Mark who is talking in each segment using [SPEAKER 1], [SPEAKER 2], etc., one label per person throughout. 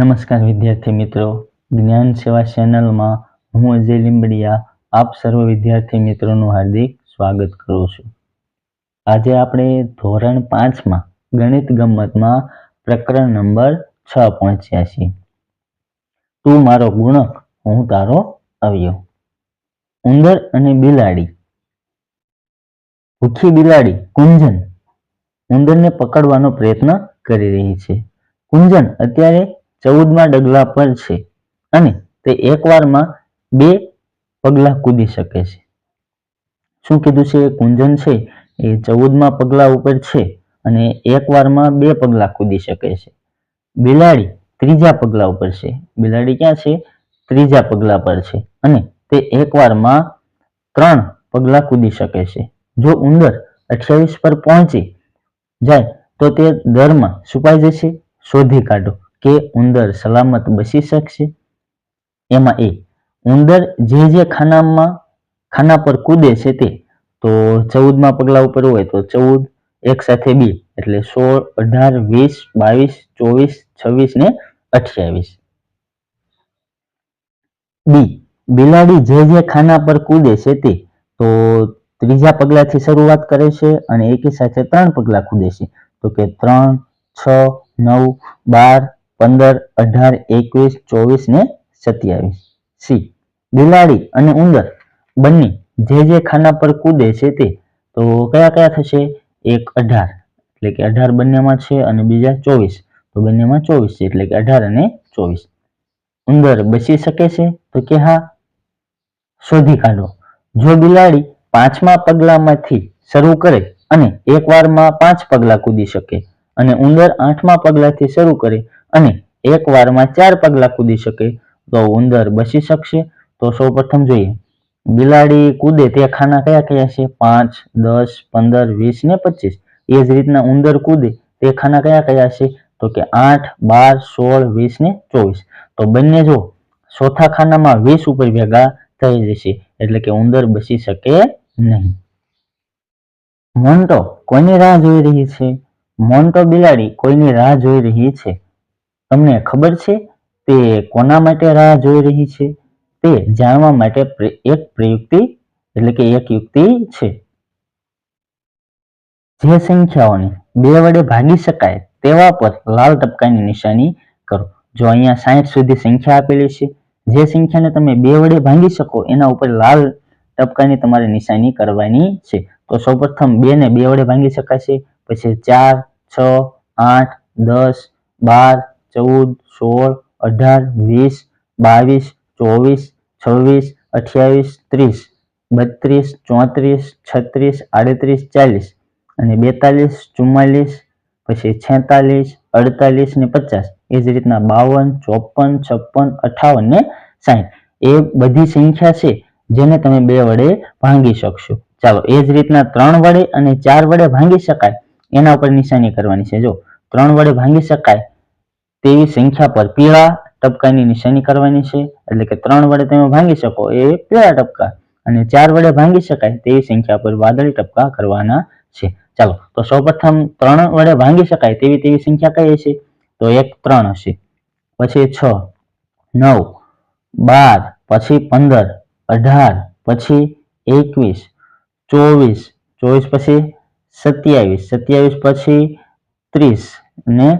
[SPEAKER 1] નમસ્કાર વિદ્યાર્થી મિત્રો. જ્ઞાન સેવા ચેનલમાં હું અજય લીંબડિયા, આપ સર્વ વિદ્યાર્થી મિત્રોનું હાર્દિક સ્વાગત કરું છું. આજે આપણે ધોરણ પાંચમાં ગણિત ગમતમાં પ્રકરણ નંબર છ પહોંચ્યા છીએ. તું મારો ગુણક, હું તારો અવયવ. ઉંદર અને બિલાડી. ભૂખી બિલાડી કુંજન. ઉંદરને પકડવાનો પ્રયત્ન કરી રહી છે. કુંજન અત્યારે ચૌદમા ડગલા પર છે અને તે એકવારમાં બે પગલા કૂદી શકે છે. શું કીધું છે? કુંજન છે. એ ચૌદમાં પગલા ઉપર છે અને એકવારમાં બે પગલા કૂદી શકે છે. બિલાડી ત્રીજા પગલા ઉપર છે. બિલાડી ક્યાં છે? ત્રીજા પગલા પર છે અને તે એકવારમાં ત્રણ પગલા કૂદી શકે છે. જો ઉંદર અઠ્યાવીસ પર પહોંચી જાય તો તે દરમાં છુપાઈ જશે. શોધી કાઢો. કે ઉંદર સલામત બસી શકશે? એમાં એ, ઉંદર જે જે ખાનામાં, ખાના પર કૂદે છે તે, તો ચૌદમાં પગલા ઉપર હોય તો ચૌદ, એક સાથે બે, એટલે સોળ, અઢાર, વીસ, બાવીસ, ચોવીસ, છવ્વીસ ને અઠ્યાવીસ. બી, બિલાડી જે જે ખાના પર કૂદે છે તે, તો ત્રીજા પગલાથી શરૂઆત કરે છે અને એકી સાથે ત્રણ પગલા કૂદે છે. તો કે ત્રણ, છ, નવ, બાર પંદર, અઢાર, એકવીસ, ચોવીસ ને સત્યાવીસ. સી. બિલાડી અને ઉંદર બંને જે જે ખાના પર કૂદે છે તે, તો કયા કયા થશે? એક, અઢાર. એટલે કે અઢાર બંનેમાં છે અને બીજા ચોવીસ. તો બંનેમાં ચોવીસ છે, એટલે કે અઢાર અને ચોવીસ. ઉંદર બચી શકે છે? તો કે હા? શોધી કાઢો. જો બિલાડી પાંચમા પગલામાંથી શરૂ કરે અને એક વારમાં પાંચ પગલા કૂદી શકે અને ઉંદર આઠમા પગલાથી શરૂ કરે અને એક વારમાં ચાર પગલા કૂદી શકે તો ઉંદર બચી શકશે. તો સૌપ્રથમ જોઈએ, બિલાડી કૂદે તે ખાના કયા કયા છે? પાંચ, દસ, પંદર, વીસ ને પચીસ. એ જ રીતના ઉંદર કૂદે તે ખાના કયા કયા છે? તો કે આઠ, બાર, સોળ, વીસ ને ચોવીસ. તો બંને જો ચોથા ખાનામાં વીસ ઉપર ભેગા થઈ જશે, એટલે કે ઉંદર બચી શકે નહીં. મોન્ટો કોઈની રાહ જોઈ રહી છે? મોન્ટો બિલાડી કોઈની રાહ જોઈ રહી છે? તમને ખબર છે તે કોના માટે રાહ જોઈ રહી છે? તે જાણવા માટે એક પ્રયુક્તિ, એટલે કે એક યુક્તિ છે. જે સંખ્યાઓને બે વડે ભાગી શકાય તેવા પર લાલ ટપકાની નિશાની કરો. જો અહીંયા સાહીઠ સુધી સંખ્યા આપેલી છે, જે સંખ્યાને તમે બે વડે ભાંગી શકો એના ઉપર લાલ ટપકાની તમારે નિશાની કરવાની છે. તો સૌપ્રથમ બે ને બે વડે ભાંગી શકાશે, પછી ચાર, છ, આઠ, દસ, બાર ચૌદ, સોળ, અઢાર, વીસ, બાવીસ, ચોવીસ, છવ્વીસ, અઠ્યાવીસ, ત્રીસ, બત્રીસ, ચોત્રીસ, છત્રીસ, આડત્રીસ, ચાલીસ અને બેતાલીસ, ચુમ્માલીસ, પછી છેતાલીસ, અડતાલીસ ને પચાસ. એ જ રીતના બાવન, ચોપન, છપ્પન, અઠાવન ને સાઠ એ બધી સંખ્યા છે જેને તમે બે વડે ભાંગી શકશો. ચાલો, એ જ રીતના ત્રણ વડે અને ચાર વડે ભાંગી શકાય. એના ઉપર નિશાની કરવાની છે. જો ત્રણ વડે ભાંગી શકાય તેવી સંખ્યા પર પીળા ટપકાની નિશાની કરવાની છે. એટલે કે ત્રણ વડે તમે ભાંગી શકો એ પીળા ટપકા અને ચાર વડે ભાંગી શકાય તેવી સંખ્યા પર વાદળી ટપકા કરવાના છે. ચાલો, તો સૌપ્રથમ ત્રણ વડે ભાંગી શકાય તેવી તેવી સંખ્યા કઈ હશે તો એક ત્રણ હશે. પછી છ, નવ, બાર, પછી પંદર, અઢાર, પછી એકવીસ, ચોવીસ ચોવીસ પછી સત્યાવીસ સત્યાવીસ પછી ત્રીસ ને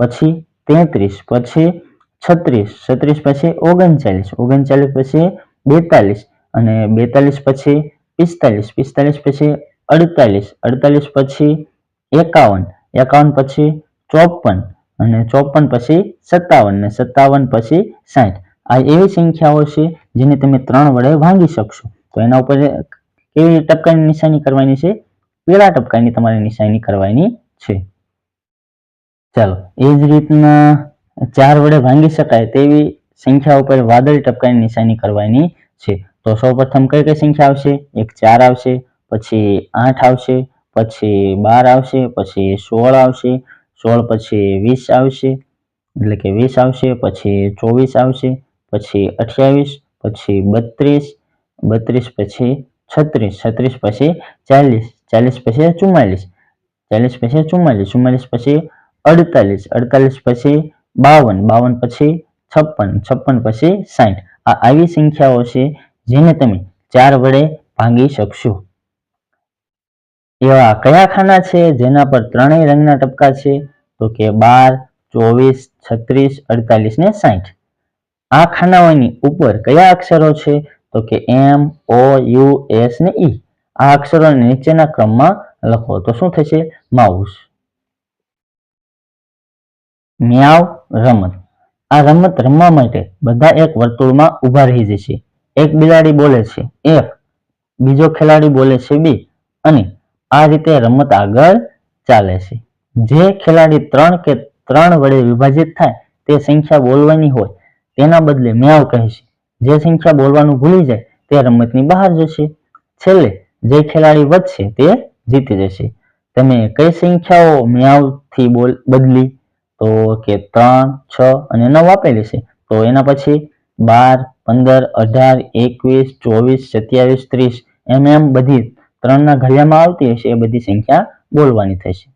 [SPEAKER 1] પછી તેત્રીસ પછી છત્રીસ છત્રીસ પછી ઓગણચાલીસ ઓગણચાલીસ પછી બેતાલીસ અને બેતાલીસ પછી પિસ્તાલીસ પિસ્તાલીસ પછી અડતાલીસ અડતાલીસ પછી એકાવન એકાવન પછી ચોપન અને ચોપન પછી સત્તાવન ને સત્તાવન પછી સાઠ. આ એવી સંખ્યાઓ છે જેને તમે ત્રણ વડે ભાંગી શકશો. તો એના ઉપર કેવી ટપકાની નિશાની કરવાની છે? પેલા ટપકાની તમારે નિશાની કરવાની છે. ચાલો એ જ રીતના ચાર વડે ભાંગી શકાય તેવી સંખ્યા ઉપર વાદળી ટપકાની નિશાની કરવાની છે તો સૌપ્રથમ કઈ કઈ સંખ્યા આવશે એક ચાર આવશે પછી આઠ આવશે પછી બાર આવશે પછી સોળ આવશે સોળ પછી વીસ આવશે એટલે કે વીસ આવશે પછી ચોવીસ આવશે પછી અઠ્યાવીસ પછી બત્રીસ બત્રીસ પછી છત્રીસ છત્રીસ પછી ચાલીસ ચાલીસ પછી ચુમ્માલીસ ચાલીસ પછી ચુમ્માલીસ ચુમ્માલીસ પછી અડતાલીસ. અડતાલીસ પછી બાવન. બાવન પછી છપ્પન. છપ્પન પછી સાઠ આ આવી સંખ્યાઓ છે જેને તમે ચાર વડે ભાંગી શકશો. એવા કયા ખાના છે જેના પર ત્રણેય રંગના ટપકા છે? તો કે બાર, ચોવીસ, છત્રીસ, અડતાલીસ ને સાઠ આ ખાનાઓની ઉપર કયા અક્ષરો છે? તો કે એમ, ઓ, યુ, એસ ને ઈ. આ અક્ષરોને નીચેના ક્રમમાં લખો. તો શું થશે? માઉસ. મ્યાવ રમત. આ રમત રમવા માટે બધા એક વર્તુળમાં ઊભા રહી જશે. એક બિલાડી બોલે છે, એક. બીજો ખેલાડી બોલે છે, બે. અને આ રીતે રમત આગળ ચાલે છે. જે ખેલાડી ત્રણ કે ત્રણ વડે વિભાજિત થાય, તે સંખ્યા બોલવાની હોય, તેના બદલે મ્યાવ કહેશે જે સંખ્યા બોલવાનું ભૂલી જાય, તે રમતની બહાર જશે. છેલ્લે જે ખેલાડી વધશે, તે જીતી જશે. તમે કઈ સંખ્યાઓ મ્યાવથી બોલ, બદલી? તો કે ત્રણ, છ અને નવ આપેલી છે. તો એના પછી બાર, પંદર, અઢાર, એકવીસ, ચોવીસ, સત્યાવીસ, ત્રીસ એમ એમ બધી ત્રણના ઘડિયામાં આવતી હશે, એ બધી સંખ્યા બોલવાની થશે.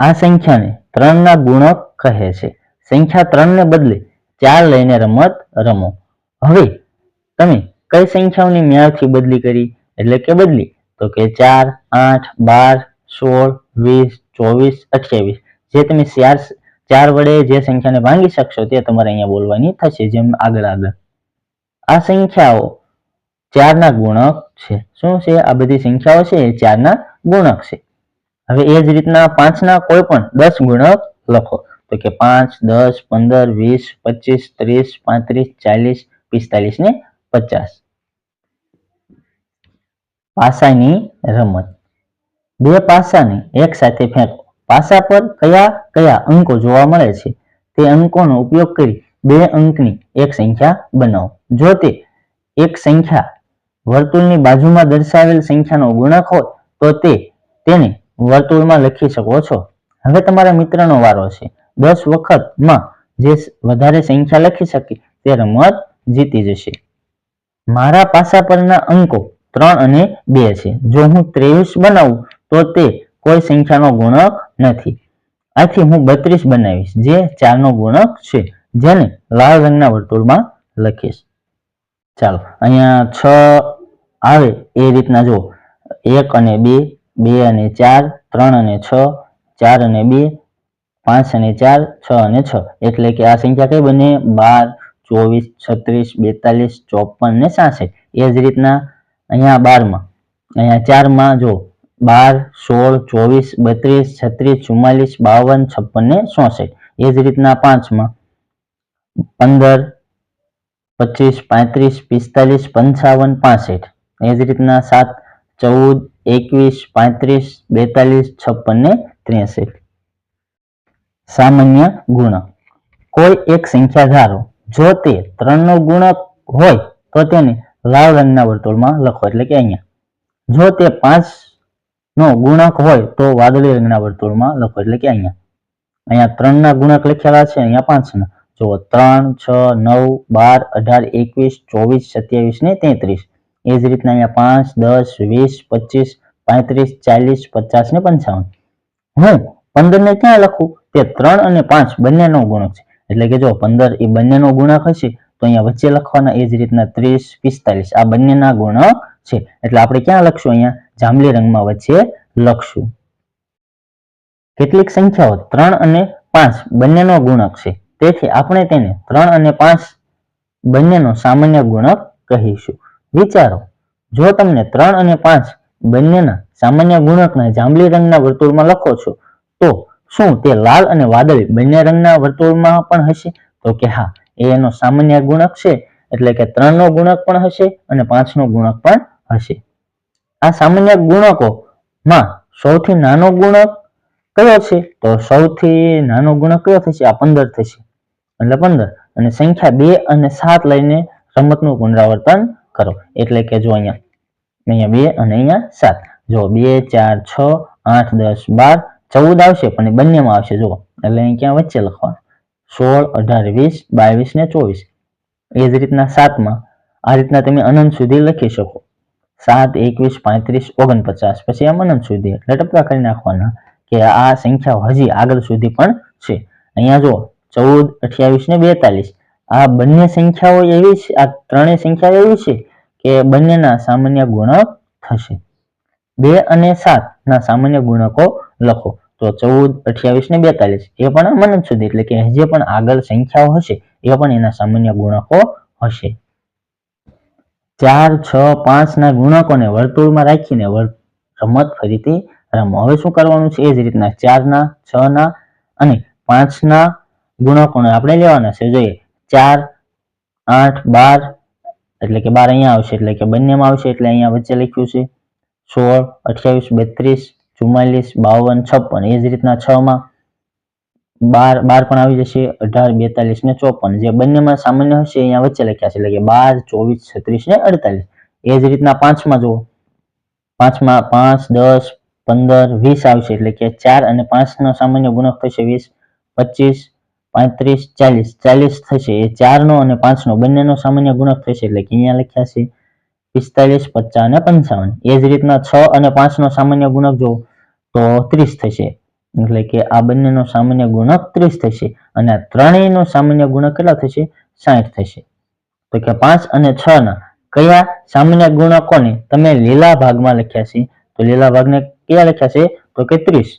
[SPEAKER 1] આ સંખ્યાને ત્રણના ગુણક કહે છે. સંખ્યા ત્રણને બદલે ચાર લઈને રમત રમો. હવે તમે કઈ સંખ્યાઓની મેળથી બદલી કરી? એટલે કે બદલી. તો કે ચાર, આઠ, બાર, સોળ, વીસ ચોવીસ, અઠ્યાવીસ. જે તમે ચાર ચાર વડે જે સંખ્યાને ભાંગી શકશો તે તમારે અહીંયા બોલવાની થશે. જેમ આગળ આગળ. આ સંખ્યાઓ ચારના ગુણક છે. શું છે? આ બધી સંખ્યાઓ છે એ ચારના ગુણક છે. હવે એ જ રીતના પાંચના કોઈ પણ દસ ગુણક લખો. તો કે પાંચ, દસ, પંદર, વીસ, પચીસ, ત્રીસ, પાંત્રીસ, ચાલીસ, પિસ્તાલીસ ને પચાસ. પાસાની રમત. બે પાસાને એક સાથે ફેંકો. પાસા પર કયા કયા અંકો જોવા મળે છે? તે અંકોનો ઉપયોગ કરી બે અંકની એક સંખ્યા બનાવો. જો તે એક સંખ્યા વર્તુળની બાજુમાં દર્શાવેલ સંખ્યાનો ગુણક હોય, તો તે તેને વર્તુળમાં લખી શકો છો. હવે તમારા મિત્રનો વારો છે. દસ વખતમાં જે વધારે સંખ્યા લખી શકે તે રમત જીતી જશે. મારા પાસા પરના અંકો ત્રણ અને બે છે. જો હું ત્રેવીસ બનાવું તો તે કોઈ સંખ્યાનો ગુણક નથી. આથી હું બત્રીસ બનાવીશ, જે ચારનો ગુણક છે, જેને લાલ રંગના વર્તુળમાં લખીશ. ચાલો, અહીંયા છ આવે એ રીતના જો એક અને બે બે અને ચાર, ત્રણ અને છ, ચાર અને બે, પાંચ અને ચાર, છ અને છ. એટલે કે આ સંખ્યા કઈ બને? બાર, ચોવીસ, છત્રીસ, બેતાલીસ, ચોપન ને સાસઠ. એ જ રીતના અહીંયા બારમાં, અહીંયા ચારમાં જો બાર, સોળ, ચોવીસ, બત્રીસ, છત્રીસ, ચુમ્માલીસ, બાવન, છપ્પન ને ચોસઠ. એ જ રીતના પાંચમાં. પંદર, પચીસ, પાંત્રીસ, પિસ્તાલીસ, પંચાવન, પાસઠ. એ જ રીતના સાત, ચૌદ, એકવીસ, પાંત્રીસ, બેતાલીસ, છપ્પન ને ત્રેસઠ. સામાન્ય ગુણક કોઈ એક સંખ્યા ધારો જો તે ત્રણનો ગુણક હોય તો તેને લાલ રંગના વર્તુળમાં લખો. એટલે કે અહીંયા. જો તે પાંચ નો ગુણક હોય તો વાદળી રંગના વર્તુળમાં લખો એટલે કે અહીંયા. અહીંયા ત્રણના ગુણાંક લખેલા છે, અહીંયા પાંચના જુઓ, ત્રણ, છ, નવ, બાર, અઢાર, એકવીસ, ચોવીસ, સત્યાવીસ ને તેત્રીસ. એ જ રીતના અહીંયા પાંચ, દસ, વીસ, પચીસ, પાંત્રીસ, ચાલીસ, પચાસ ને પંચાવન. હું પંદર ને ક્યાં લખું? તે ત્રણ અને પાંચ બંનેનો ગુણક છે. એટલે કે જો પંદર એ બંનેનો ગુણક હશે, તો અહીંયા વચ્ચે લખવાના એ જ રીતના ત્રીસ, પિસ્તાલીસ. આ બંનેના ગુણક છે. એટલે આપણે ક્યાં લખશું અહીંયા? જાંબલી રંગમાં વચ્ચે લખશું. કેટલીક સંખ્યાઓ ત્રણ અને પાંચ બંનેનો ગુણક છે. તેથી આપણે તેને ત્રણ અને પાંચ બંનેનો સામાન્ય ગુણક કહીશું. વિચારો, જો તમને ત્રણ અને પાંચ બંનેના સામાન્ય ગુણકના જાંબલી રંગના વર્તુળમાં લખો છો, તો શું તે લાલ અને વાદળી બંને રંગના વર્તુળમાં પણ હશે? તો કે હા, એ એનો સામાન્ય ગુણક છે, એટલે કે ત્રણનો ગુણક પણ હશે અને પાંચનો ગુણક પણ હશે. આ સામાન્ય ગુણકોમાં સૌથી નાનો ગુણક કયો છે? તો સૌથી નાનો ગુણક કયો થશે? આ પંદર થશે. એટલે પંદર. અને સંખ્યા બે અને સાત લઈને રમતનું પુનરાવર્તન કરો. એટલે કે જો અહીંયા અહીંયા બે અને અહીંયા સાત. જો બે, ચાર, છ, આઠ, દસ, બાર, ચૌદ આવશે, પણ એ બંનેમાં આવશે. જુઓ. એટલે અહીં ક્યાં વચ્ચે લખવાનું? સોળ, અઢાર, વીસ, બાવીસ ને ચોવીસ. એ જ રીતના સાતમાં. આ રીતના તમે અનંત સુધી લખી શકો. સાત, એકવીસ, પાંત્રીસ, ઓગણપચાસ. પછી આમ અનંત સુધી એટલે કરી નાખવાના કે આ સંખ્યાઓ હજી આગળ સુધી પણ છે. અહીંયા જો ચૌદ, અઠ્યાવીસ ને બેતાલીસ. આ બંને સંખ્યાઓ એવી છે, આ ત્રણેય સંખ્યાઓ એવી છે કે બંનેના સામાન્ય ગુણક થશે. બે અને સાત ના સામાન્ય ગુણકો લખો. તો ચૌદ, અઠ્યાવીસ ને બેતાલીસ. એ પણ મનજ સુધી, એટલે કે જે પણ આગળ સંખ્યાઓ હશે, એ પણ એના સામાન્ય ગુણકો હશે. ચાર, છ પાંચ ના ગુણકોને વર્તુળમાં રાખીને રમત ફરીથી રમો. હવે શું કરવાનું છે? એ જ રીતના ચાર ના છ ના અને પાંચ ના ગુણકોને આપણે લેવાના છે. જોઈએ. ચાર, આઠ, બાર, એટલે કે બાર અહીંયા આવશે, એટલે કે બંનેમાં આવશે, એટલે અહીંયા વચ્ચે લખ્યું છે સોળ, અઠ્યાવીસ, બત્રીસ, ચુમ્માલીસ, બાવન, છપ્પન. એ જ રીતના છ માં બાર બાર પણ આવી જશે, અઢાર, બેતાલીસ ને ચોપન. જે બંનેમાં સામાન્ય હશે, અહીંયા વચ્ચે લખ્યા છે, એટલે કે બાર, ચોવીસ, છત્રીસ ને અડતાલીસ. એ જ રીતના પાંચમાં જુઓ. પાંચમાં પાંચ, દસ, પંદર, વીસ આવશે, એટલે કે ચાર અને પાંચનો સામાન્ય ગુણક થશે વીસ, પચીસ, પાંત્રીસ, ચાલીસ. ચાલીસ થશે, એ ચારનો અને પાંચનો બંનેનો સામાન્ય ગુણક થશે, એટલે કે અહીંયા લખ્યા છે પિસ્તાલીસ, પચાસ અને પંચાવન. એ જ રીતના છ અને પાંચનો સામાન્ય ગુણક જો તો ત્રીસ થશે. એટલે કે આ બંનેનો સામાન્ય ગુણક ત્રીસ થશે અને આ ત્રણેયનો સામાન્ય ગુણક કેટલા થશે? સાહીઠ થશે. તો કે પાંચ અને છ ના કયા સામાન્ય ગુણકોને તમે લીલા ભાગમાં લખ્યા છે? તો લીલા ભાગને કયા લખ્યા છે? તો કે ત્રીસ.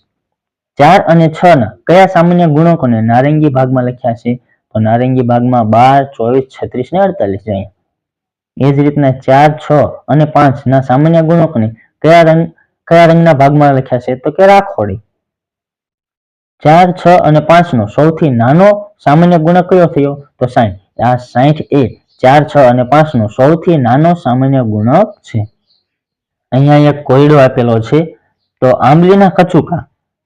[SPEAKER 1] ચાર અને છ ના કયા સામાન્ય ગુણકોને નારંગી ભાગમાં લખ્યા છે? તો નારંગી ભાગમાં બાર, ચોવીસ, છત્રીસ ને અડતાલીસ જાય એ જ રીતના ચાર, છ અને પાંચ ના સામાન્ય ગુણકોને કયા રંગ, કયા રંગના ભાગમાં લખ્યા છે? તો કે રાખોડી. ચાર, છ અને પાંચ નો સૌથી નાનો સામાન્ય ગુણક કયો થયો? તો સાહીઠ આ સાહીઠ એ ચાર, છ અને પાંચ નો સૌથી નાનો સામાન્ય ગુણક છે. અહીંયા એક કોયડો આપેલો છે. તો આંબલીના કચુકા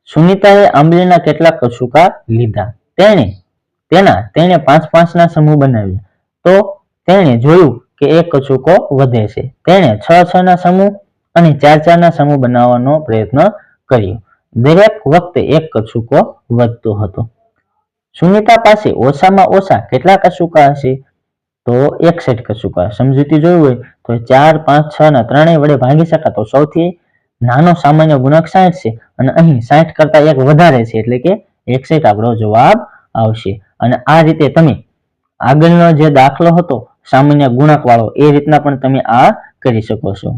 [SPEAKER 1] સુનિતાએ આંબલીના કેટલા કચુકા લીધા. તેણે, તેના, તેણે પાંચ પાંચ ના સમૂહ બનાવ્યા. તો તેણે જોયું કે એક કચુકો વધે છે. તેણે છ છ ના સમૂહ અને ચાર ચાર ના સમૂહ બનાવવાનો પ્રયત્ન કર્યો. દરેક વખતે એક કચુકો વધતો હતો. સુનિતા પાસે ઓછામાં ઓછા કેટલા કશુકા હશે? તો એકસઠ કશુકા. સમજૂતી જોયું હોય તો ચાર, પાંચ, છ ના ત્રણેય વડે ભાગી શકાતો સૌથી નાનો સામાન્ય ગુણક સાઠ છે અને અહીં સાઠ કરતા એક વધારે છે. એટલે કે એકસઠ આપણો જવાબ આવશે. અને આ રીતે તમે આગળનો જે દાખલો હતો, સામાન્ય ગુણક વાળો એ રીતના પણ તમે આ કરી શકો છો.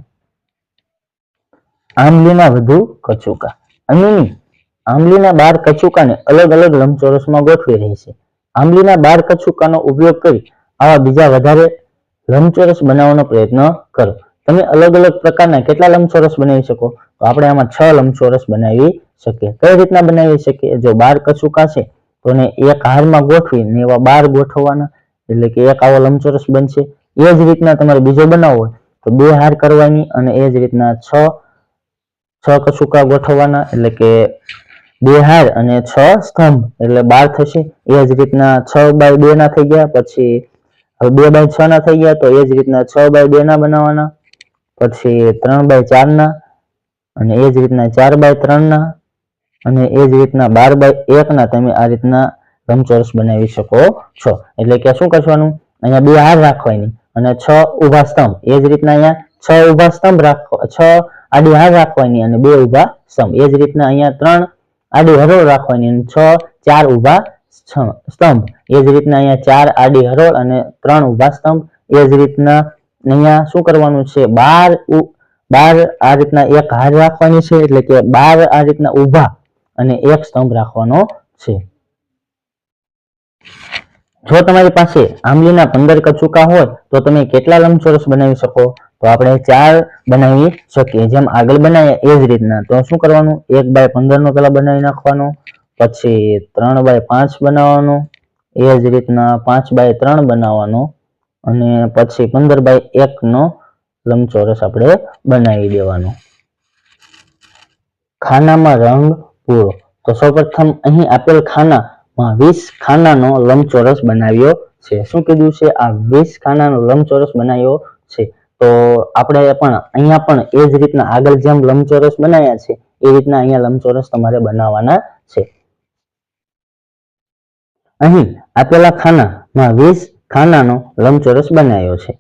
[SPEAKER 1] આંબલીના વધુ કચુકા અમીની આંબલીના બાર કચુકાને અલગ અલગ લંબચોરસમાં ગોઠવી રહી છે. આંબલીના બાર કચુકાનો ઉપયોગ કરી આવા બીજા વધારે લંબચોરસ બનાવવાનો પ્રયત્ન કરો. તમે અલગ અલગ પ્રકારના કેટલા લંબચોરસ બનાવી શકો? તો આપણે આમાં છ લંબચોરસ બનાવી શકીએ. કઈ રીતના બનાવી શકીએ? જો બાર કચુકા છે, તો એને એક હારમાં ગોઠવીને એવા બાર ગોઠવવાના, એટલે કે એક આવો લંબચોરસ બનશે. એ જ રીતના તમારે બીજો બનાવવો હોય, તો બે હાર કરવાની અને એ જ રીતના છ છ કશુકા ગોઠવવાના, એટલે કે બે હાર અને છ સ્તંભ, એટલે બાર થશે. એ જ રીતના છ બાય બે ના થઈ ગયા, પછી હવે બે બાય છ ના થઈ ગયા, તો એ જ રીતના છ બાય બે ના બનાવવાના. પછી ત્રણ બાય ચાર ના, અને એ જ રીતના ચાર બાય ત્રણ ના, અને એ જ રીતના બાર બાય એક ના, તમે આ રીતના લંબચોરસ બનાવી શકો છો. એટલે કે શું કરવાનું? અહીંયા બે હાર રાખવાની, અને છ ઊભા સ્તંભ, એ જ રીતના અહીંયા છ ઊભા સ્તંભ રાખવા, છ આડી હાર રાખવાની અને બે ઊભા સ્તંભ. એ જ રીતના અહીંયા ત્રણ આડી હરોળ રાખવાની અને છ, ચાર ઊભા સ્તંભ. એ જ રીતના અહીંયા ચાર આડી હરોળ અને ત્રણ ઊભા સ્તંભ. એ જ રીતના અહીંયા શું કરવાનું છે? બાર બાર આ રીતના એક હાર રાખવાની છે, એટલે કે બાર આ રીતના ઊભા અને એક સ્તંભ રાખવાનો છે. જો તમારી પાસે આંબલીના પંદર કચુકા હોય, તો તમે કેટલા લંબચોરસ બનાવી શકો? તો આપણે ચાર બનાવી શકીએ. જેમ આગળ બનાવ્યા એ જ રીતના. તો શું કરવાનું? એક બાય પંદર નો પેલા બનાવી નાખવાનો, પછી ત્રણ બાય પાંચ બનાવવાનો, એ જ રીતના પાંચ બાય ત્રણ બનાવવાનો, અને પછી પંદર બાય એક નો લંબચોરસ આપણે બનાવી દેવાનો. ખાનામાં રંગ પૂરો. તો સૌપ્રથમ અહીં આપેલ ખાનામાં વીસ ખાનાનો લંબચોરસ બનાવ્યો છે. શું કીધું છે? આ વીસ ખાનાનો લંબચોરસ બનાવ્યો છે. તો આપણે પણ અહીંયા પણ એ જ રીતના આગળ જેમ લંબચોરસ બનાવ્યા છે, એ રીતના અહીંયા લંબચોરસ તમારે બનાવવાના છે. અહીં આપેલા ખાનામાં વીસ ખાનાનો લંબચોરસ બનાવ્યો છે.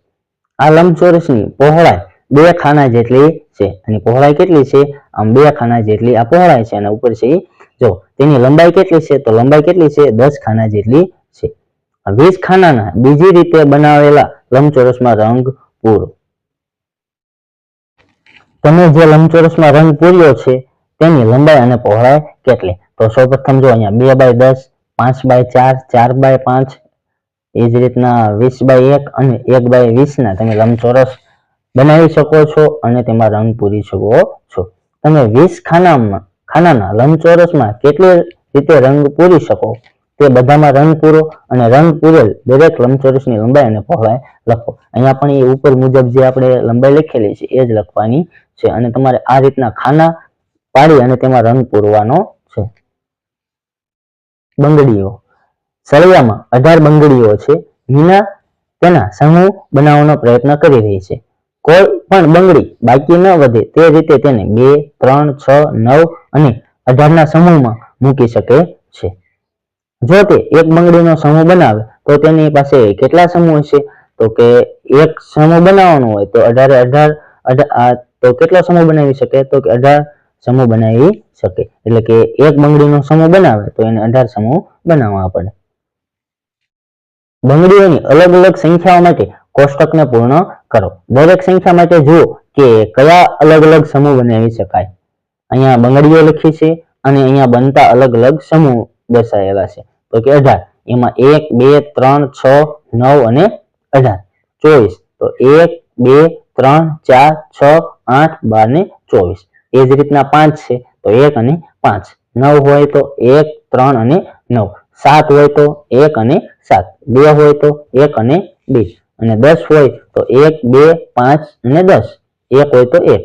[SPEAKER 1] આ લંબચોરસની પહોળાઈ બે ખાના જેટલી છે અને પહોળાઈ કેટલી છે? આમ બે ખાના જેટલી આ પહોળાઈ છે અને ઉપર છે જો, તેની લંબાઈ કેટલી છે? તો લંબાઈ કેટલી છે? દસ ખાના જેટલી છે. વીસ ખાનાના બીજી રીતે બનાવેલા લંબચોરસમાં રંગ પૂરો. તમે જે લંબચોરસમાં રંગ પૂર્યો છે, તેની લંબાઈ અને પહોળાઈ કેટલી? તો સૌપ્રથમ જો અહીંયા બે બાય દસ, પાંચ બાય ચાર ચાર બાય પાંચ, એ જ રીતના વીસ બાય એક અને એક બાય વીસના તમે લંબચોરસ બનાવી શકો છો અને તેમાં રંગ પૂરી શકો છો. તમે વીસ ખાનામાં, ખાનાના લંબચોરસમાં કેટલી રીતે રંગ પૂરી શકો? તે બધામાં રંગ પૂરો અને રંગ પૂરેલ દરેક લંબચોરસની લંબાઈ અને પહોળાઈ લખો. અહીંયા પણ એ ઉપર મુજબ જે આપણે લંબાઈ લખેલી છે, એ જ લખવાની છે. અને તમારે આ રીતના ખાના પાડી અને તેમાં રંગ પૂરવાનો છે. બંગડીઓ. સળિયામાં અઢાર બંગડીઓ છે. મીના તેના સમૂહ બનાવવાનો પ્રયત્ન કરી રહી છે. કોઈ પણ બંગડી બાકી ન વધે તે રીતે તેને બે, ત્રણ, છ, નવ અને અઢારના સમૂહમાં મૂકી શકે છે. જો તે એક બંગડીનો સમૂહ બનાવે તો તેની પાસે કેટલા સમૂહ છે તો કે એક સમૂહ બનાવવાનો હોય તો અઢારે અઢાર તો કેટલો સમૂહ બનાવી શકે? તો કે અઢાર સમૂહ બનાવી શકે. એટલે કે એક બંગડીનો સમૂહ બનાવે તો એને અઢાર સમૂહ બનાવવા પડે. બંગડીઓની અલગ અલગ સંખ્યાઓ માટે કોષ્ટકને પૂર્ણ કરો. દરેક સંખ્યા માટે જુઓ કે કયા અલગ અલગ સમૂહ બનાવી શકાય. અહીંયા બંગડીઓ લખી છે અને અહીંયા બનતા અલગ અલગ સમૂહ દર્શાવેલા છે. તો કે અઢાર. એમાં એક, બે, ત્રણ, છ, નવ અને અઢાર. ચોવીસ. તો એક, બે ત્રણ, ચાર, છ, આઠ, બાર ને ચોવીસ. એ જ રીતના પાંચ છે, તો એક અને પાંચ. નવ હોય તો એક, ત્રણ અને નવ. સાત હોય તો એક અને સાત. બે હોય તો એક અને બે. અને દસ હોય તો એક, બે, પાંચ અને દસ. એક હોય તો એક.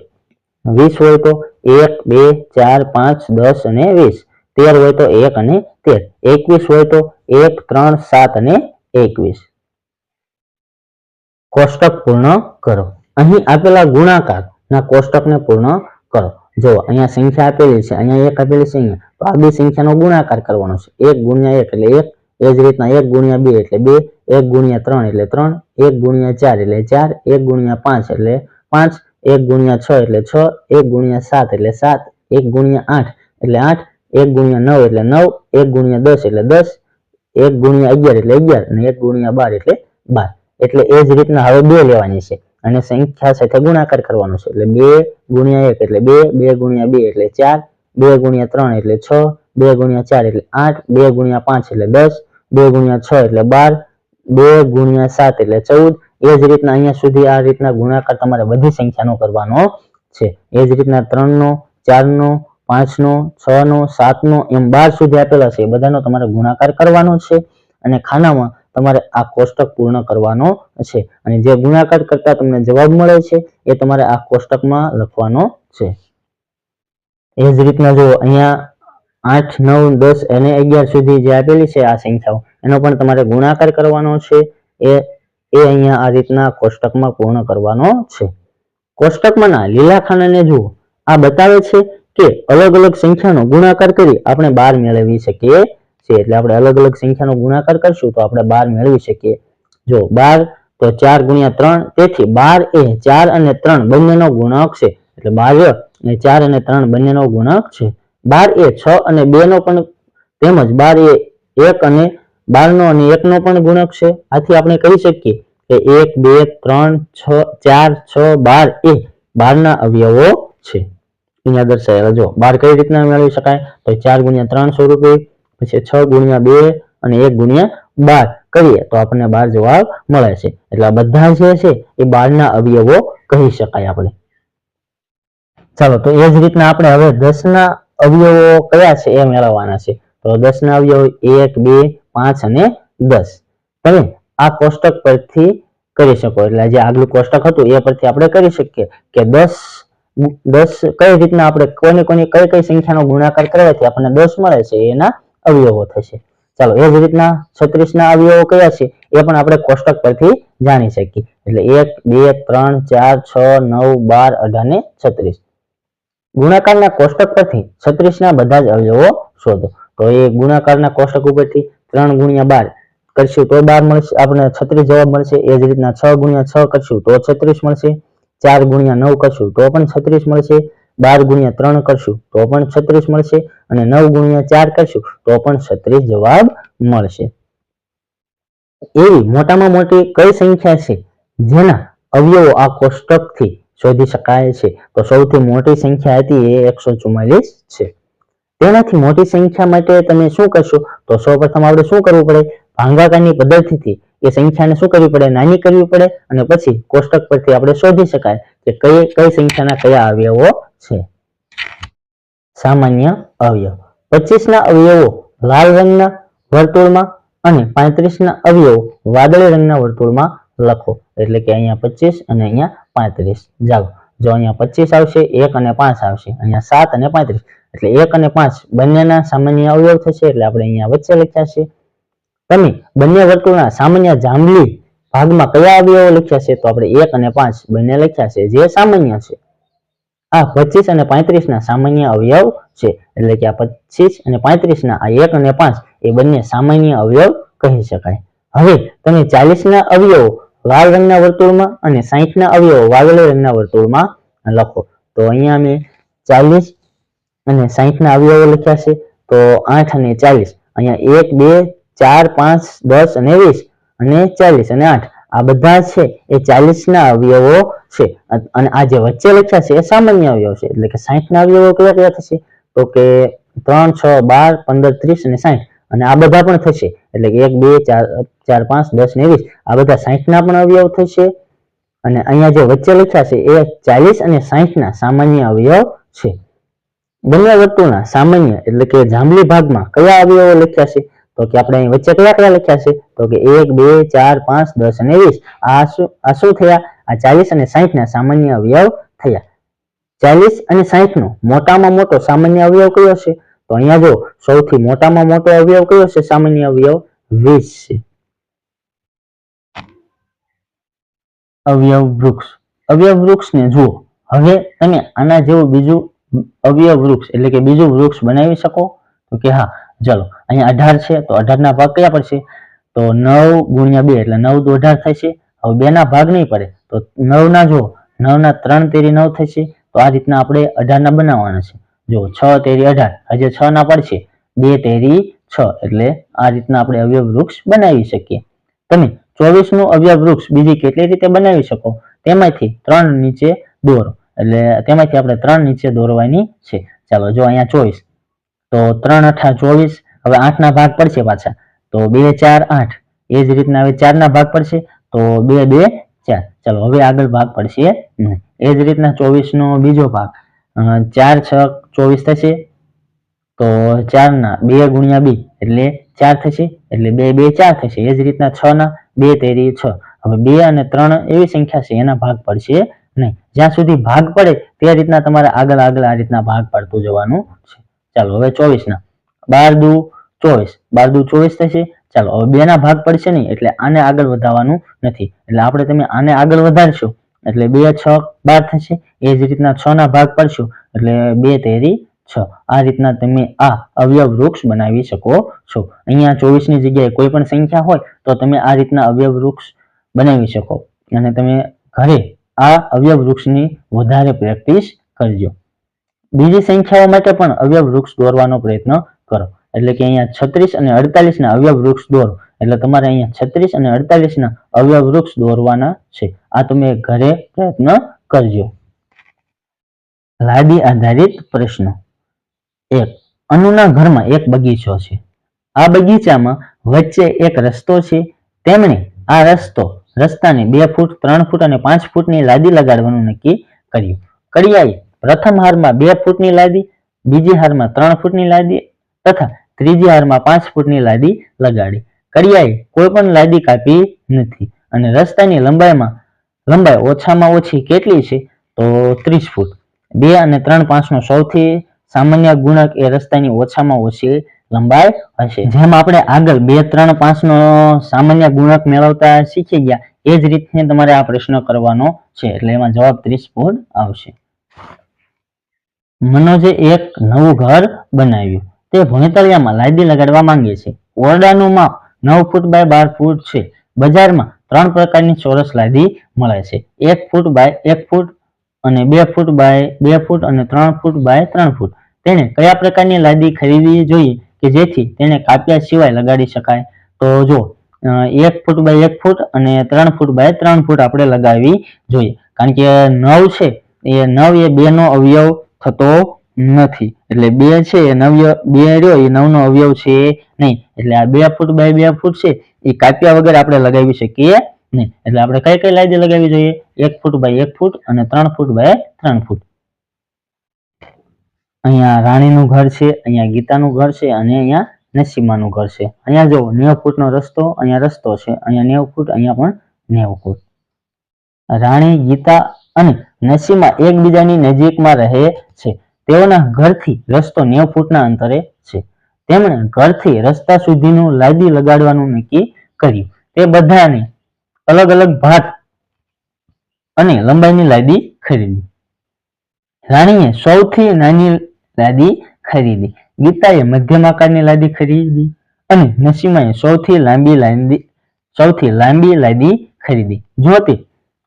[SPEAKER 1] વીસ હોય તો એક, બે, ચાર, પાંચ, દસ અને વીસ. તેર હોય તો એક અને તેર. એકવીસ હોય તો એક, ત્રણ, સાત અને એકવીસ. કોષ્ટક પૂર્ણ કરો. અહીં આપેલા ગુણાકાર ના કોષ્ટકને પૂર્ણ કરો જો અહીંયા સંખ્યા આપેલી છે અહીંયા એક આપેલી છે તો આ બે સંખ્યાનો ગુણાકાર કરવાનો છે એક ગુણ્યા એક એટલે એક એ જ રીતના એક ગુણ્યા બે એટલે બે એક ગુણ્યા ત્રણ એટલે ત્રણ એક ગુણ્યા ચાર એટલે ચાર એક ગુણ્યા પાંચ એટલે પાંચ એક ગુણ્યા છ એટલે છ એક ગુણ્યા સાત એટલે સાત એક ગુણ્યા આઠ એટલે આઠ એક ગુણ્યા નવ એટલે નવ એક ગુણ્યા દસ એટલે દસ એક ગુણ્યા અગિયાર એટલે અગિયાર અને એક ગુણ્યા બાર એટલે બાર એટલે એ જ રીતના હવે બે લેવાની છે અને સંખ્યા સાથે ગુણાકાર કરવાનો છે. એટલે બે ગુણ્યા એક એટલે બે બે ગુણ્યા બે એટલે ચાર, બે ગુણ્યા ત્રણ એટલે છ, બે ગુણ્યા ચાર એટલે આઠ, બે ગુણ્યા પાંચ એટલે દસ, બે ગુણ્યા છ એટલે બાર, બે ગુણ્યા સાત એટલે ચૌદ. એ જ રીતના અહીંયા સુધી આ રીતના ગુણાકાર તમારે બધી સંખ્યાનો કરવાનો છે. એ જ રીતના ત્રણનો, ચારનો, પાંચનો, છનો, સાતનો એમ બાર સુધી આપેલા છે. એ બધાનો તમારે ગુણાકાર કરવાનો છે. અને ખાનામાં તમારે આ કોષ્ટક પૂર્ણ કરવાનો છે. અને જે ગુણાકાર કરતા તમને જવાબ મળે છે, એ તમારે આ કોષ્ટકમાં લખવાનો છે. એ જ રીતના જો અહીંયા આઠ, નવ, દસ અને અગિયાર સુધી જે આપેલી છે આ સંખ્યાઓ, એનો પણ તમારે ગુણાકાર કરવાનો છે. એ એ અહીંયા આ રીતના કોષ્ટકમાં પૂર્ણ કરવાનો છે. કોષ્ટકમાંના લીલા ખાનાને જુઓ, આ બતાવે છે કે અલગ અલગ સંખ્યાનો ગુણાકાર કરી આપણે બાર મેળવી શકીએ છીએ એટલે આપણે અલગ અલગ સંખ્યાનો ગુણાકાર કરશું તો આપણે બાર મેળવી શકીએ. જો બાર, તો ચાર ગુણ્યા ત્રણ, તેથી બાર એ ચાર અને ત્રણ બંનેનો ગુણક છે. એટલે બાર અને ચાર અને ત્રણ બંનેનો ગુણક છે. બાર એ છ અને બે નો પણ તેમજ બાર એ એક અને બારનો અને એકનો પણ ગુણક છે. આથી આપણે કહી શકીએ કે એક, બે, ત્રણ, છ, ચાર, છ, બાર એ બારના અવયવો છે. અહીંયા દર્શાવેલા જો બાર કઈ રીતના મેળવી શકાય? તો ચાર ગુણ્યા ત્રણ સ્વરૂપે પછી છ ગુણ્યા બે અને એક ગુણ્યા બાર કરીએ તો આપણને બાર જવાબ મળે છે. એટલે આ બધા જે છે એ બારના અવયવો કહી શકાય આપણે. ચાલો, તો એ જ રીતના આપણે હવે દસ ના અવયવો કયા છે એ મેળવવાના છે. તો દસ ના અવયવો એક, બે, પાંચ અને દસ. તમે આ કોષ્ટક પરથી કરી શકો. એટલે જે આગલું કોષ્ટક હતું એ પરથી આપણે કરી શકીએ કે દસ દસ કઈ રીતના આપણે કોની કોની કઈ કઈ સંખ્યાનો ગુણાકાર કરવાથી આપણને દસ મળે છે એના અવયવો થશે. ચાલો એ જ રીતના છત્રીસ ના અવયવો કયા છે એ પણ આપણે કોષ્ટક પરથી જાણી શકીએ. એટલે એક, બે, ત્રણ, ચાર, છ, નવ, બાર, અઢાર ને છત્રીસ. ગુણાકારના કોષ્ટક પરથી છત્રીસ ના બધા જ અવયવો શોધો. તો એ ગુણાકારના કોષ્ટક ઉપરથી ત્રણ ગુણ્યા બાર કરશું તો બાર મળશે આપણે છત્રીસ જવાબ મળશે. એ જ રીતના છ ગુણ્યા છ કરશું તો છત્રીસ મળશે. ચાર ગુણ્યા નવ કરશું તો પણ છત્રીસ મળશે. બાર ગુણ્યા ત્રણ કરશું તો પણ છત્રીસ મળશે અને નવ ગુણ્યા ચાર કરશું તો પણ છત્રીસ જવાબ મળશે. એવી મોટામાં મોટી કઈ સંખ્યા છે જેના અવયવો આ કોષ્ટકથી શોધી શકાય છે? તો સૌથી મોટી સંખ્યા હતી એ એકસો છે. તેનાથી મોટી સંખ્યા માટે તમે શું કરશો? તો સૌપ્રથમ આપણે શું કરવું પડે? ભાંગાકારની પદ્ધતિથી એ સંખ્યાને શું કરવી પડે? નાની કરવી પડે અને પછી કોષ્ટક પરથી આપણે શોધી શકાય કે કઈ કઈ સંખ્યાના કયા અવયવો છે. સામાન્ય અવયવ. પચીસ ના અવયવો લાલ રંગના વર્તુળમાં અને પાંત્રીસ ના અવયવો વાદળી રંગના વર્તુળમાં લખો. એટલે કે અહીંયા પચીસ અને અહીંયા પાંત્રીસ. જાઓ. જો અહીંયા પચીસ આવશે, એક અને પાંચ આવશે. અહીંયા સાત અને પાંત્રીસ. એટલે એક અને પાંચ બંનેના સામાન્ય અવયવ થશે. એટલે આપણે અહીંયા વચ્ચે લખ્યા છે. તમે બંને વર્તુળના સામાન્ય જાંબલી ભાગમાં કયા અવયવો લખ્યા છે? તો આપણે એક અને પાંચ બંને લખ્યા છે. જે સામાન્ય છે. આ પચીસ અને પાંત્રીસ ના સામાન્ય અવયવ છે. એટલે કે આ પચીસ અને પાંત્રીસ ના આ એક અને પાંચ એ બંને સામાન્ય અવયવ કહી શકાય. હવે તમે ચાલીસ ના અવયવો લાલ રંગના વર્તુળમાં અને સાહીઠ ના અવયવો વાદળી રંગના વર્તુળમાં લખો. તો અહીંયા અમે ચાલીસ અને સાહીઠ ના અવયવો લખ્યા છે. તો આઠ અને ચાલીસ. અહીંયા એક, બે, ચાર, પાંચ, દસ અને વીસ અને ચાલીસ અને આઠ. આ બધા છે, એ ચાલીસ ના અવયવો છે. અને આ જે વચ્ચે લખ્યા છે, એ સામાન્ય અવયવ છે. એટલે કે સાહીઠ ના અવયવો કયા કયા થશે? તો કે ત્રણ, છ, બાર, પંદર, ત્રીસ અને સાહીઠ અને આ બધા પણ થશે. એટલે કે એક, બે, ચાર ચાર, પાંચ, દસ ને વીસ. આ બધા સાહીઠ ના પણ અવયવ થશે. અને અહીંયા જે વચ્ચે લખ્યા છે, એ ચાલીસ અને સાહીઠ ના સામાન્ય અવયવ છે. બંને વર્તુળના સામાન્ય એટલે કે જાંબલી ભાગમાં કયા અવયવો લખ્યા છે? તો કે આપણે અહીં વચ્ચે કયા કયા લખ્યા છે? તો કે એક, બે, ચાર, પાંચ, દસ અને વીસ. આ શું આ શું થયા? આ ચાલીસ અને સાહીઠ ના સામાન્ય અવયવ થયા. ચાલીસ અને સાહીઠ નો મોટામાં મોટો સામાન્ય અવયવ કયો છે? તો અહીંયા જો સૌથી મોટામાં મોટો અવયવ કયો છે? સામાન્ય અવયવ વીસ છે. અવયવ વૃક્ષ. અવયવ વૃક્ષને જુઓ. હવે તમે આના જેવું બીજું અવયવ વૃક્ષ એટલે કે બીજું વૃક્ષ બનાવી શકો? તો કે હા, ચલો. અહીંયા અઢાર છે, તો અઢાર ના ભાગ કયા પડશે? તો નવ ગુણ્યા બે એટલે નવ દો અઢાર થશે હવે બે ના ભાગ નહીં પડે, તો નવ ના જો નવ ના ત્રણ તેરી નવ થશે તો આ રીતના આપણે અઢાર ના બનાવવાના છે. જો છ તેરી અઢાર હજે છ ના પડશે. બે તેરી છ, એટલે આ રીતના આપણે અવયવ વૃક્ષ બનાવી શકીએ. તમે ચોવીસનું અવયવ વૃક્ષ બીજી કેટલી રીતે બનાવી શકો? તેમાંથી ત્રણ નીચે દોરો, એટલે તેમાંથી આપણે ત્રણ નીચે દોરવાની છે. ચાલો, જો અહીંયા ચોવીસ, તો ત્રણ અઠા ચોવીસ હવે આઠ ના ભાગ પડશે પાછા. તો બે, ચાર, આઠ. એ જ રીતના હવે ચારના ભાગ પડશે. તો બે બે, ચાર. ચાલો, હવે આગળ ભાગ પડશે નહીં. એ જ રીતના ચોવીસ નો બીજો ભાગ. ચાર, છ, ચોવીસ થશે. તો ચાર ના બે ગુણ્યા બી એટલે ચાર થશે. એટલે બે બે, ચાર થશે. એ જ રીતના છ ના બે, તેરી, છ. હવે બે અને ત્રણ એવી સંખ્યા છે, એના ભાગ પડશે નહીં. જ્યાં સુધી ભાગ પડે તે રીતના તમારે આગળ આગળ આ રીતના ભાગ પડતું જવાનું છે. ચાલો, હવે ચોવીસ ના. બાર દુ ચોવીસ. બાર દુ ચોવીસ થશે. ચાલો, હવે બે ના ભાગ પડશે નહીં, એટલે આને આગળ વધારવાનું નથી. એટલે આપણે તમે આને આગળ વધારશો, એટલે બે, છ, બાર થશે. એ જ રીતના છ ના ભાગ પડશો, એટલે બે, તેરી, છ. આ રીતના તમે આ અવયવ વૃક્ષ બનાવી શકો છો. અહીંયા ચોવીસની જગ્યાએ કોઈ પણ સંખ્યા હોય, તો તમે આ રીતના અવયવ વૃક્ષ બનાવી શકો. અને તમે ઘરે આ અવયવ વૃક્ષની વધારે પ્રેક્ટિસ કરજો. બીજી સંખ્યાઓ માટે પણ અવયવ વૃક્ષ દોરવાનો પ્રયત્ન કરો. એટલે કે અહીંયા છત્રીસ અને અડતાલીસ ના અવયવ વૃક્ષ દોરો. એટલે તમારે અહીંયા છત્રીસ અને અડતાલીસ ના અવયવ વૃક્ષ દોરવાના છે. આ તમે ઘરે પ્રયત્ન કરજો. લાદી આધારિત પ્રશ્ન. એક, અનુના ઘરમાં એક બગીચો છે. આ બગીચામાં વચ્ચે એક રસ્તો છે. તેમણે આ રસ્તો રસ્તાને બે ફૂટ, ત્રણ ફૂટ અને પાંચ ફૂટની લાદી લગાડવાનું નક્કી કર્યું. કડિયાએ પ્રથમ હારમાં બે ફૂટની લાદી, બીજી હારમાં ત્રણ ફૂટની લાદી તથા ત્રીજી હારમાં પાંચ ફૂટની લાદી લગાડી. કડિયાએ કોઈ પણ લાદી કાપી નથી અને રસ્તાની લંબાઈમાં, લંબાઈ ઓછામાં ઓછી કેટલી છે? તો ત્રીસ ફૂટ. બે અને ત્રણ પાંચનો સૌથી સામાન્ય ગુણક એ રસ્તાની ઓછામાં ઓછી લંબાઈ હશે. જેમ આપણે આગળ બે, ત્રણ, પાંચનો સામાન્ય ગુણક મેળવતા શીખી ગયા, એ જ રીતને તમારે આ પ્રશ્ન કરવાનો છે. એટલે એમાં જવાબ ત્રીસ ફૂટ આવશે. મનોજે એક નવું ઘર બનાવ્યું. તે ભણતરિયામાં લાદી લગાડવા માંગે છે. ઓરડાનું માપ નવ ફૂટ બાય બાર ફૂટ છે. બજારમાં ત્રણ પ્રકારની ચોરસ લાદી મળે છે. એક ફૂટ બાય એક ફૂટ અને બે ફૂટ બાય બે ફૂટ અને ત્રણ ફૂટ બાય ત્રણ ફૂટ. તેણે કયા પ્રકારની લાદી ખરીદવી જોઈએ કે જેથી તેને કાપ્યા સિવાય લગાડી શકાય? તો જો એક ફૂટ બાય એક ફૂટ અને ત્રણ ફૂટ બાય ત્રણ ફૂટ આપણે લગાવી જોઈએ. કારણ કે નવ છે, એ નવ એ બે નો અવયવ થતો નથી. એટલે બે છે એ નવ્ય, બે રહ્યો, એ નવ નો અવયવ છે નહીં. એટલે આ બે ફૂટ બાય બે ફૂટ છે, એ કાપ્યા વગર આપણે લગાવી શકીએ નહીં. એટલે આપણે કઈ કઈ લાદી લગાવી જોઈએ? એક ફૂટ બાય એક ફૂટ અને ત્રણ ફૂટ બાય ત્રણ ફૂટ. અહીંયા રાણીનું ઘર છે, અહીંયા ગીતાનું ઘર છે અને અહીંયા નસીમાનું ઘર છે. અહીંયા જો નેવ ફૂટનો રસ્તો, અહીંયા રસ્તો છે. અહીંયા નેવ ફૂટ, અહીંયા પણ નેવ ફૂટ. રાણી, ગીતા અને નસીમા એકબીજાની નજીકમાં રહે છે. તેઓના ઘરથી રસ્તો નેવ ફૂટના અંતરે છે. તેમણે ઘરથી રસ્તા સુધીનું લાદી લગાડવાનું નક્કી કર્યું. તે બધાને અલગ અલગ ભાત અને લંબાઈની લાદી ખરીદી. રાણીએ સૌથી નાની લાદી ખરીદી. ગીતાએ મધ્યમ આકારની લાદી ખરીદી અને નસીમાએ સૌથી લાંબી લાદી, સૌથી લાંબી લાદી ખરીદી. જો તે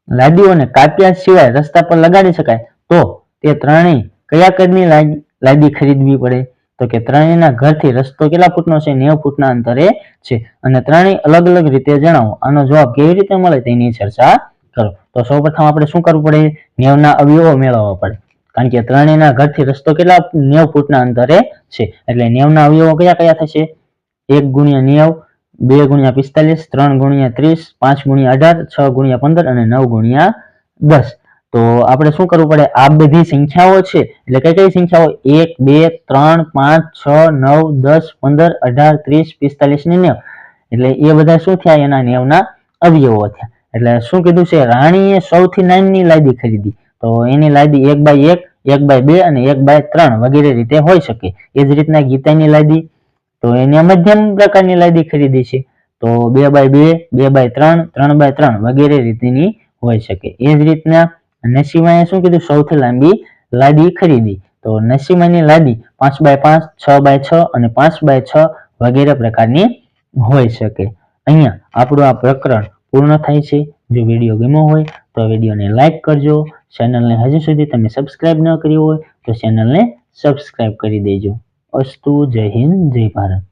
[SPEAKER 1] લાદીઓને કાપ્યા સિવાય રસ્તા પર લગાડી શકાય, તો તે ત્રણેય કયા કદની લાદી ખરીદવી પડે. તો કે ત્રણેયના ઘરથી રસ્તો કેટલા ફૂટનો છે? નેવ ફૂટના અંતરે છે. અને ત્રણેય અલગ અલગ રીતે જણાવો. આનો જવાબ કેવી રીતે મળે તેની ચર્ચા કરો. તો સૌપ્રથમ આપણે શું કરવું પડે? નેવના અવયવો મેળવવા પડે. કારણ કે ત્રણેયના ઘરથી રસ્તો કેટલા નેવ ફૂટના અંતરે છે? એટલે નેવના અવયવો કયા કયા થશે? એક ગુણ્યા નેવ, બે ગુણ્યા પિસ્તાલીસ, ત્રણ ગુણ્યા ત્રીસ, પાંચ ગુણ્યા અઢાર, છ ગુણ્યા પંદર અને નવ ગુણ્યા દસ. તો આપણે શું કરવું પડે? આ બધી સંખ્યાઓ છે. એટલે કઈ કઈ સંખ્યાઓ? એક, બે, ત્રણ, પાંચ, છ, નવ, દસ, પંદર, અઢાર, ત્રીસ, પિસ્તાલીસ ને નેવ એટલે એ બધા શું થયા? એના નેવના અવયવો થયા. એટલે શું કીધું છે? રાણીએ સૌથી નાની લાદી ખરીદી. તો એની લાદી એક બાય એક એક બાય બે અને એક બાય ત્રણ વગેરે રીતે હોઈ શકે. એ જ રીતના ગીતાની લાદી. તો એને મધ્યમ પ્રકારની લાદી ખરીદી છે. તો બે બાય બે બે બાય ત્રણ ત્રણ બાય ત્રણ વગેરે રીતની હોઈ શકે. એ જ રીતના નસીમાએ શું કીધું? સૌથી લાંબી લાદી ખરીદી. તો નસીમાની લાદી પાંચ બાય પાંચ, છ બાય છ અને પાંચ બાય છ વગેરે પ્રકારની હોઈ શકે. અહીંયા આપણું આ પ્રકરણ પૂર્ણ થાય છે. જો વીડિયો ગમ્યો હોય તો વિડીયોને લાઇક કરજો. ચેનલને હજુ સુધી તમે સબસ્ક્રાઇબ ન કરી હોય તો ચેનલને સબસ્ક્રાઇબ કરી દેજો. અસ્તુ, જય હિન્દ, જય ભારત.